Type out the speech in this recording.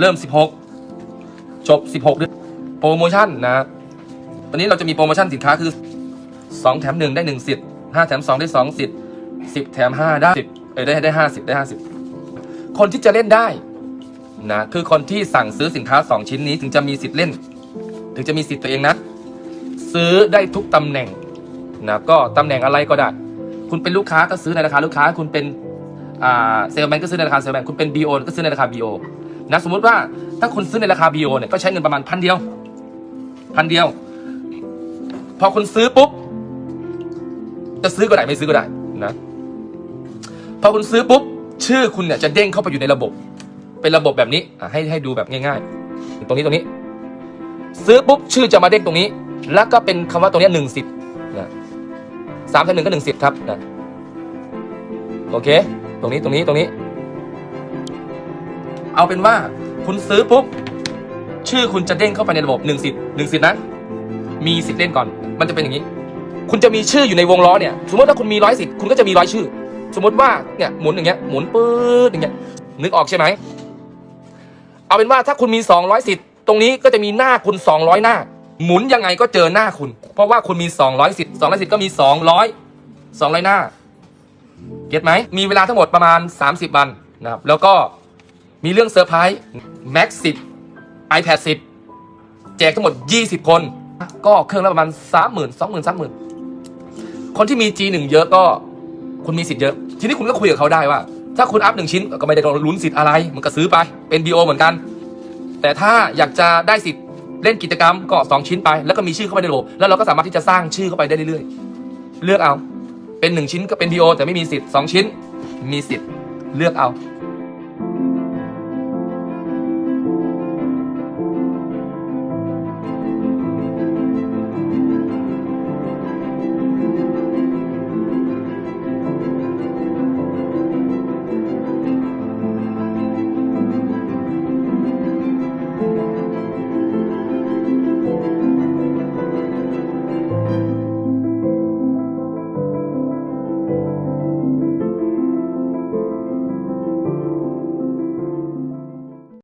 เริ่ม 16 จบ 16เดือนโปรโมชั่นนะวันนี้เราจะมีโปรโมชั่นสินค้าคือ 2 แถม 1 ได้ 1 สิทธิ์ 5 แถม 2 ได้ 2 สิทธิ์ 10 แถม 5 ได้ 10 เอ้ยได้ได้ 50 ได้ 50 คนที่จะเล่นได้นะคือคนที่สั่งซื้อสินค้า 2 ชิ้นนี้ถึงจะมีสิทธิ์เล่น ถึงจะมีสิทธิ์ตัวเองนะ ซื้อได้ทุกตำแหน่งนะก็ตำแหน่งอะไรก็ได้ คุณเป็นลูกค้าก็ซื้อในราคาลูกค้า คุณเป็นเซลแมนก็ซื้อในราคาเซลแมนคุณเป็น BO ก็ซื้อในราคา BO นะสมมติว่าถ้าคุณซื้อในราคา BO เนี่ยก็ใช้เงินประมาณพันเดียวพันเดียว พอคุณซื้อปุ๊บ จะซื้อก็ได้ไม่ซื้อก็ได้นะพอคุณซื้อปุ๊บ ชื่อคุณเนี่ยจะเด้งเข้าไปอยู่ในระบบ เป็นระบบแบบนี้อะให้ให้ดูแบบง่าย ๆ ตรงนี้ตรงนี้ ซื้อปุ๊บชื่อจะมาเด้งตรงนี้ แล้วก็เป็นคำว่าตรงนี้หนึ่งสิทธิ์นะสามแถมหนึ่งก็หนึ่งสิทธิ์ครับนะโอเค ตรงนี้ตรงนี้ตรงนี้ เอาเป็นว่าคุณซื้อปุ๊บชื่อคุณจะเด้งเข้าไปในระบบหนึ่งสิทธิ์หนึ่งสิทธิ์นะมีสิทธิ์เล่นก่อน มันจะเป็นอย่างนี้ คุณจะมีชื่ออยู่ในวงล้อเนี่ย สมมติถ้าคุณมีร้อยสิทธิ์คุณก็จะมีร้อยชื่อ สมมติว่าเนี่ยหมุนอย่างเงี้ยหมุนปื๊ดอย่างเงี้ยนึกออกใช่ไหมเอาเป็นว่าถ้าคุณมี200สิทธิ์ตรงนี้ก็จะมีหน้าคุณ200หน้า หมุนยังไงก็เจอหน้าคุณ เพราะว่าคุณมี200สิทธิ์200สิทธิ์ก็มี200 200หน้าเก็ตไหมมีเวลาทั้งหมดประมาณ30วันนะครับแล้วก็ มีเรื่องเซอร์ไพรส์ Max 10 iPad 10 แจกทั้งหมด 20 คน ก็เครื่องละประมาณ 30,000 20,000 30,000 คนที่มี G1 เยอะก็คุณมีสิทธิ์เยอะ ทีนี้คุณก็คุยกับเขาได้ว่า ถ้าคุณอัพหนึ่งชิ้นก็ไม่ได้ลุ้นสิทธิ์อะไร มันก็ซื้อไปเป็น BO เหมือนกัน แต่ถ้าอยากจะได้สิทธิ์เล่นกิจกรรมก็ 2 ชิ้นไป แล้วก็มีชื่อเข้าไปในระบบแล้วเราก็สามารถที่จะสร้างชื่อเข้าไปได้เรื่อยๆ เลือกเอาเป็น 1 ชิ้นก็เป็น BO แต่ไม่มีสิทธิ์2ชิ้น มีสิทธิ์เลือกเอา